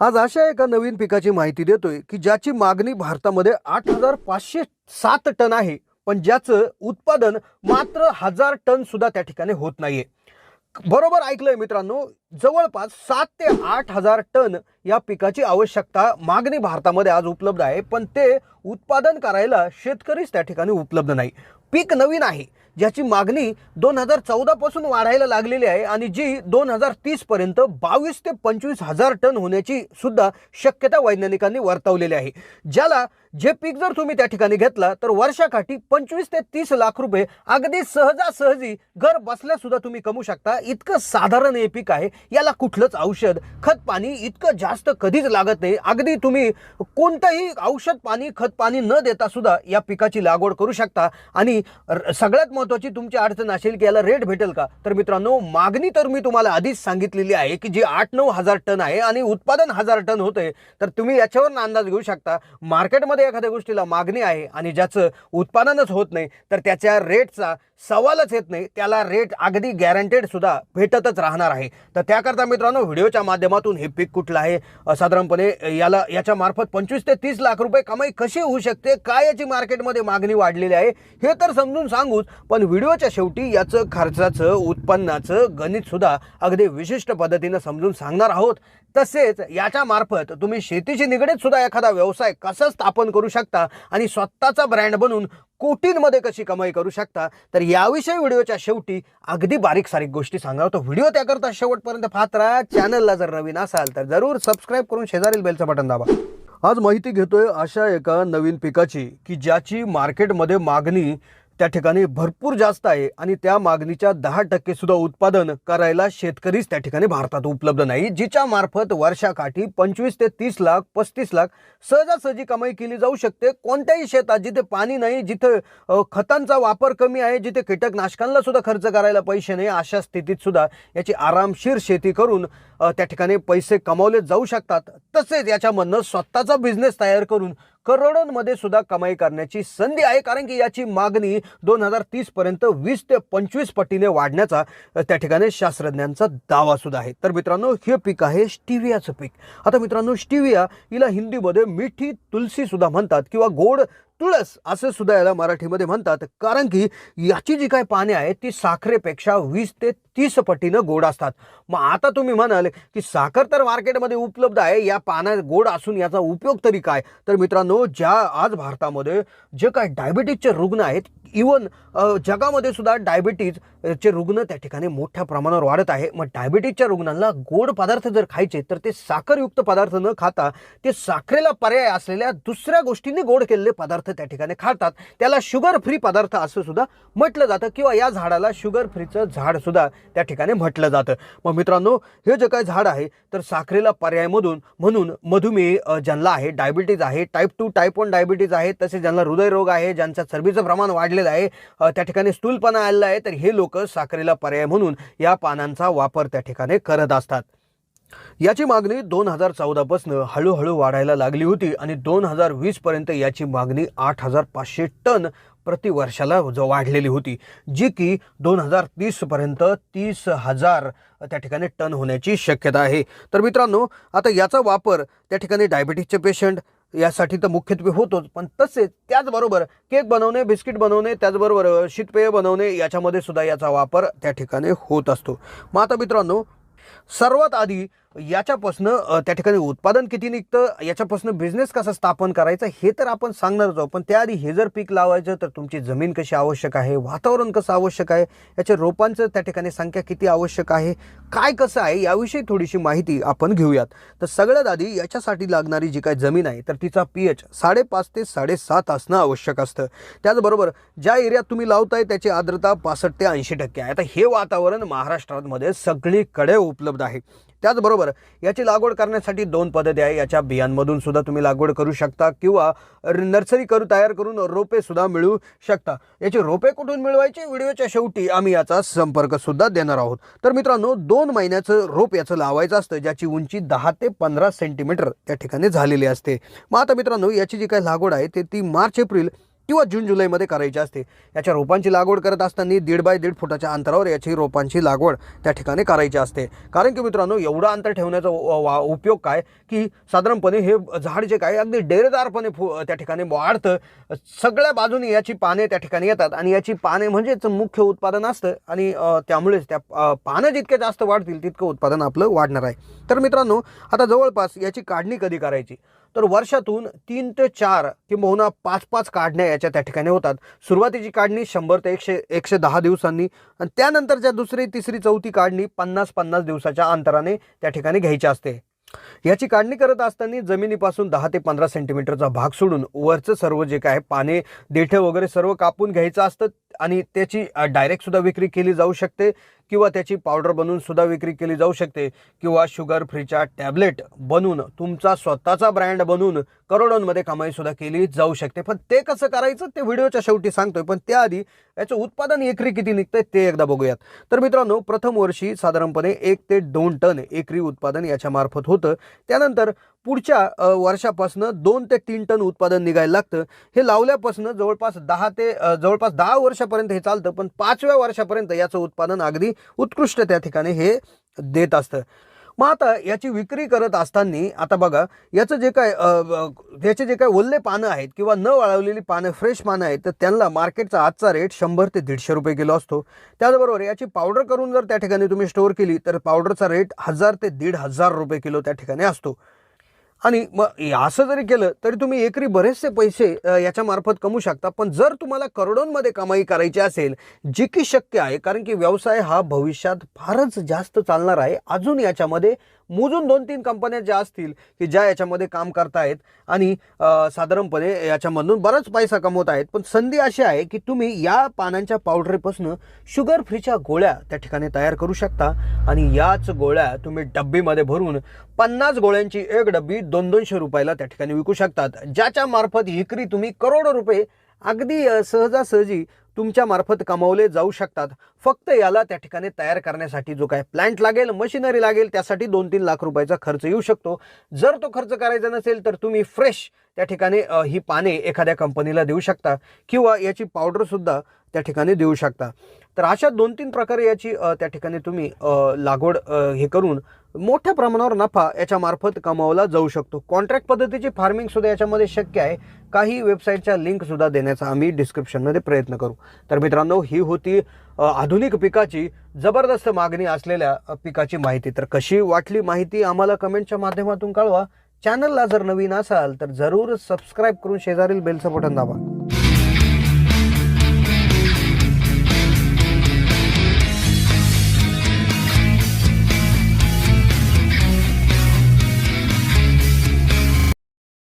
आज अशा एका नवीन पिकाची माहिती देतोय की ज्याची मागणी भारतामध्ये आठ हजार पाचशे सात टन आहे पण ज्याचं उत्पादन मात्र हजार टन सुद्धा त्या ठिकाणी होत नाहीये. बरोबर ऐकलंय मित्रांनो जवळपास सात ते आठ हजार टन या पिकाची आवश्यकता मागणी भारतामध्ये आज उपलब्ध आहे पण ते उत्पादन करायला शेतकरीच त्या ठिकाणी उपलब्ध नाही. पीक नवीन आहे ज्याची मागणी दोन हजार चौदापासून वाढायला लागलेली आहे आणि जी दोन हजार तीसपर्यंत बावीस ते पंचवीस हजार टन होण्याची सुद्धा शक्यता वैज्ञानिकांनी वर्तवलेली आहे. ज्याला जे पीक जर तुम्ही त्या ठिकाणी घेतला तर वर्षाकाठी पंचवीस ते तीस लाख रुपये अगदी सहजासहजी घर बसल्या सुद्धा तुम्ही कमवू शकता. इतकं साधारण हे पीक आहे. याला कुठलंच औषध खत पाणी इतकं जास्त कधीच लागत नाही. अगदी तुम्ही कोणतंही औषध पाणी खत पाणी न देता सुद्धा या पिकाची लागवड करू शकता. आणि सगळ्यात महत्त्वाची तुमची अडचण असेल की याला रेट भेटेल का? तर मित्रांनो मागणी तर मी तुम्हाला आधीच सांगितलेली आहे की जी आठ नऊ हजार टन आहे आणि उत्पादन हजार टन होते तर तुम्ही याच्यावर अंदाज घेऊ शकता. मार्केटमध्ये एखाद्या गोष्टीला मागणी आहे आणि ज्याचं उत्पादनच होत नाही तर त्याच्या रेटचा सवालच येत नाही. त्याला रेट अगदी गॅरंटेड सुद्धा भेटतच राहणार आहे. तर त्याकरता मित्रांनो व्हिडिओच्या माध्यमातून हे पीक कुठलं आहे? साधारणपणे याला याच्या मार्फत पंचवीस ते तीस लाख रुपये कमाई कशी होऊ शकते? काय याची मार्केटमध्ये मागणी वाढलेली आहे? हे तर समजून सांगूच पण व्हिडिओच्या शेवटी याचं खर्चाचं उत्पन्नाचं गणित सुद्धा अगदी विशिष्ट पद्धतीनं समजून सांगणार आहोत. तसेच याच्या मार्फत तुम्ही शेतीशी निगडीत सुद्धा एखादा व्यवसाय कसा स्थापन करू शकता आणि स्वतःचा ब्रँड बनवून कोटींमध्ये कशी कमाई करू शकता तर याविषयी व्हिडिओच्या शेवटी अगदी बारीक सारीक गोष्टी सांगा तर व्हिडिओ त्याकरता शेवटपर्यंत पाहत राहा. चॅनलला जर नवीन असाल तर जरूर सबस्क्राईब करून शेजारील बेलचं बटन दाबा. आज माहिती घेतोय अशा एका नवीन पिकाची की ज्याची मार्केटमध्ये मागणी त्या ठिकाणी भरपूर जास्त आहे आणि त्या मागणीच्या दहा टक्के सुद्धा उत्पादन करायला शेतकरीच त्या ठिकाणी भारतात उपलब्ध नाही जिच्या मार्फत वर्षाकाठी पंचवीस ते तीस लाख पस्तीस लाख सहजासहजी कमाई केली जाऊ शकते. कोणत्याही शेतात जिथे पाणी नाही जिथे खतांचा वापर कमी आहे जिथे कीटकनाशकांना सुद्धा खर्च करायला पैसे नाही अशा स्थितीत सुद्धा याची आरामशीर शेती करून त्या ठिकाणी पैसे कमावले जाऊ शकतात. तसेच याच्यामधनं स्वतःचा बिझनेस तयार करून करोडोंमध्ये सुद्धा कमाई करण्याची संधी आहे. कारण की याची मागणी दोन हजार तीसपर्यंत वीस ते पंचवीस पटीने वाढण्याचा त्या ठिकाणी शास्त्रज्ञांचा दावा सुद्धा आहे. तर मित्रांनो हे पीक आहे स्टिवियाचं पीक. आता मित्रांनो स्टिविया हिला हिंदीमध्ये मिठी तुलसी सुद्धा म्हणतात किंवा गोड तुळस असं सुद्धा याला मराठीमध्ये म्हणतात. कारण की याची जी काय पाने आहेत ती साखरेपेक्षा वीस ते तीस पटीनं गोड असतात. मग आता तुम्ही म्हणाल की साखर तर मार्केटमध्ये उपलब्ध आहे या पाना गोड असून याचा उपयोग तरी काय? तर मित्रांनो ज्या आज भारतामध्ये जे काय डायबिटीजचे रुग्ण आहेत इवन जगामध्ये सुद्धा डायबिटीजचे रुग्ण त्या ठिकाणी मोठ्या प्रमाणावर वाढत आहे. मग डायबिटीजच्या रुग्णांना गोड पदार्थ जर खायचे तर ते साखरयुक्त पदार्थ न खाता ते साखरेला पर्याय असलेल्या दुसऱ्या गोष्टींनी गोड केलेले पदार्थ त्या ठिकाणी खातात. त्याला शुगर फ्री पदार्थ असं सुद्धा म्हटलं जातं किंवा या झाडाला शुगर फ्रीचं झाड सुद्धा त्या ठिकाणी म्हटलं जातं. मग मित्रांनो हे जे काय झाड आहे तर साखरेला पर्यायमधून म्हणून मधुमेह ज्यांना आहे डायबिटीज आहे type two type one diabetes आहे तसेच ज्यांना हृदयरोग आहे ज्यांचा चरबीचं प्रमाण वाढलेलं आहे. त्या ठिकाणी स्थूलपणा आलेला आहे. तर हे लोक साखरेला पर्याय म्हणून या पानांचा वापर त्या ठिकाणी करत असतात. याची मागणी दोन हजार चौदापासून हळूहळू वाढायला लागली होती आणि दोन हजार वीसपर्यंत याची मागणी आठ हजार पाचशे टन प्रति वर्षाला वाढलेली होती जी की दोन हजार तीसपर्यंत तीस हजार त्या ठिकाणी टन होण्याची शक्यता आहे. तर मित्रांनो आता याचा वापर त्या ठिकाणी डायबिटीजचे पेशंट यासाठी तर मुख्यत्वे होतोच पण तसेच त्याचबरोबर केक बनवणे बिस्किट बनवणे त्याचबरोबर शीतपेय बनवणे याच्यामध्ये सुद्धा याचा वापर त्या ठिकाणी होत असतो. मग आता मित्रांनो सर्वात आधी याच्यापासनं त्या ठिकाणी उत्पादन किती निघतं? याच्यापासून बिझनेस कसा स्थापन करायचा? हे तर आपण सांगणारच आहोत. पण त्याआधी हे जर पीक लावायचं तर तुमची जमीन कशी आवश्यक आहे? वातावरण कसं आवश्यक आहे? याच्या रोपांचं त्या ठिकाणी संख्या किती आवश्यक आहे? काय कसं आहे? याविषयी थोडीशी माहिती आपण घेऊयात. तर सगळ्यात आधी याच्यासाठी लागणारी जी काय जमीन आहे तर तिचा पी एच साडेपाच ते साडेसात असणं आवश्यक असतं. त्याचबरोबर ज्या एरियात तुम्ही लावताय त्याची आर्द्रता पासष्ट ते ऐंशी टक्के आहे. आता हे वातावरण महाराष्ट्रामध्ये सगळीकडे उपलब्ध आहे. त्याचबरोबर याची लागवड करण्यासाठी दोन पद्धती आहे. याच्या बियांमधून सुद्धा तुम्ही लागवड करू शकता किंवा नर्सरी करू तयार करून रोपे सुद्धा मिळू शकता. याची रोपे कुठून मिळवायची? व्हिडिओच्या शेवटी आम्ही याचा संपर्क सुद्धा देणार आहोत. तर मित्रांनो दोन महिन्याचं रोप याचं लावायचं असतं ज्याची उंची दहा ते पंधरा सेंटीमीटर त्या ठिकाणी झालेली असते. मग आता मित्रांनो याची जी काही लागवड आहे ते ती मार्च एप्रिल किंवा जून जुलैमध्ये करायची असते. याच्या रोपांची लागवड करत असताना दीड बाय दीड फुटाच्या अंतरावर याची रोपांची लागवड त्या ठिकाणी करायची असते. कारण की मित्रांनो एवढं अंतर ठेवण्याचा वा- उपयोग काय? की साधारणपणे हे झाड जे काय अगदी डेरेदारपणे फु त्या ठिकाणी वाढतं. सगळ्या बाजूने याची पाने त्या ठिकाणी येतात आणि याची पाने म्हणजेच मुख्य उत्पादन असतं आणि त्यामुळेच त्या पानं जितके जास्त वाढतील तितकं उत्पादन आपलं वाढणार आहे. तर मित्रांनो आता जवळपास याची काढणी कधी करायची? तर वर्षातून तीन ते चार किंबहुना पाच पाच काढण्या याच्या त्या ठिकाणी होतात. सुरुवातीची काढणी शंभर ते एकशे एकशे दहा दिवसांनी आणि त्यानंतरच्या दुसरी तिसरी चौथी काढणी पन्नास पन्नास दिवसाच्या अंतराने त्या ठिकाणी घ्यायची असते. याची काढणी करत असताना जमिनीपासून दहा ते पंधरा सेंटीमीटरचा भाग सोडून वरचं सर्व जे काय पाने देठे वगैरे सर्व कापून घ्यायचं असतं आणि त्याची डायरेक्टसुद्धा विक्री केली जाऊ शकते. किंवा त्याची पावडर बनवून सुद्धा विक्री केली जाऊ शकते. किंवा शुगर फ्रीच्या टॅबलेट बनवून तुमचा स्वतःचा ब्रँड बनवून करोडोंमध्ये कमाई सुद्धा केली जाऊ शकते. पण ते कसं करायचं ते व्हिडिओच्या शेवटी सांगतोय. पण त्याआधी याचं उत्पादन एकरी किती निघतंय ते एकदा बघूयात. तर मित्रांनो प्रथम वर्षी साधारणपणे एक ते दोन टन एकरी उत्पादन याच्यामार्फत होतं. त्यानंतर पुढच्या वर्षापासनं दोन ते तीन टन उत्पादन निघायला लागतं. हे लावल्यापासून जवळपास दहा ते जवळपास दहा वर्षापर्यंत हे चालतं पण पाचव्या वर्षापर्यंत याचं उत्पादन अगदी उत्कृष्ट त्या ठिकाणी हे देत असतं. मग आता याची विक्री करत असताना आता बघा याचं जे काय याचे जे काय ओल्ले पानं आहेत किंवा न वाळवलेली पानं फ्रेश पानं आहेत तर त्यांना मार्केटचा आजचा रेट शंभर ते दीडशे रुपये किलो असतो. त्याचबरोबर याची पावडर करून जर त्या ठिकाणी तुम्ही स्टोअर केली तर पावडरचा रेट हजार ते दीड हजार रुपये किलो त्या ठिकाणी असतो. आणि मग असं जरी केलं तरी तुम्ही एकरी बरेचसे पैसे याच्यामार्फत याच्या मार्फत कमवू शकता. पण जर तुम्हाला करोडोंमध्ये कमाई करायची असेल जी की शक्य आहे कारण की व्यवसाय हा भविष्यात फारच जास्त चालणार आहे. अजून याच्यामध्ये मोजून दोन तीन कंपन्या ज्या असतील की ज्या याच्यामध्ये काम करतायत आणि साधारणपणे याच्यामधून बराच पैसा कमवत आहेत. पण संधी अशी आहे की तुम्ही या पानांच्या पावडरीपासून शुगर फ्रीच्या गोळ्या त्या ठिकाणी तयार करू शकता आणि याच गोळ्या तुम्ही डब्बीमध्ये भरून पन्नास गोळ्यांची एक डब्बी दोन दोनशे रुपयाला त्या ठिकाणी विकू शकतात. ज्याच्या मार्फत विक्री तुम्ही करोडो रुपये अगदी सहजासहजी तुमच्या मार्फत कमावले जाऊ शकतात. फक्त याला त्या ठिकाणी तयार करण्यासाठी जो काय प्लांट लागेल मशिनरी लागेल त्यासाठी दोन तीन लाख रुपयाचा खर्च येऊ शकतो. जर तो खर्च करायचा नसेल तर तुम्ही फ्रेश त्या ठिकाणी ही पाने एखाद्या कंपनीला देऊ शकता किंवा याची पावडरसुद्धा त्या ठिकाणी देऊ शकता. तर अशा दोन तीन प्रकारे याची त्या ठिकाणी तुम्ही लागवड हे करून मोठ्या प्रमाणावर नफा याच्यामार्फत कमावला जाऊ शकतो. कॉन्ट्रॅक्ट पद्धतीची फार्मिंग सुद्धा याच्यामध्ये शक्य आहे. काही वेबसाईटच्या लिंक सुद्धा देण्याचा आम्ही डिस्क्रिप्शनमध्ये प्रयत्न करू. तर मित्रांनो ही होती आधुनिक पिकाची जबरदस्त मागणी असलेल्या पिकाची माहिती. तर कशी वाटली माहिती आम्हाला कमेंटच्या माध्यमातून कळवा. चॅनलला जर नवीन असाल तर जरूर सबस्क्राईब करून शेजारील बेलचं बटन दाबा.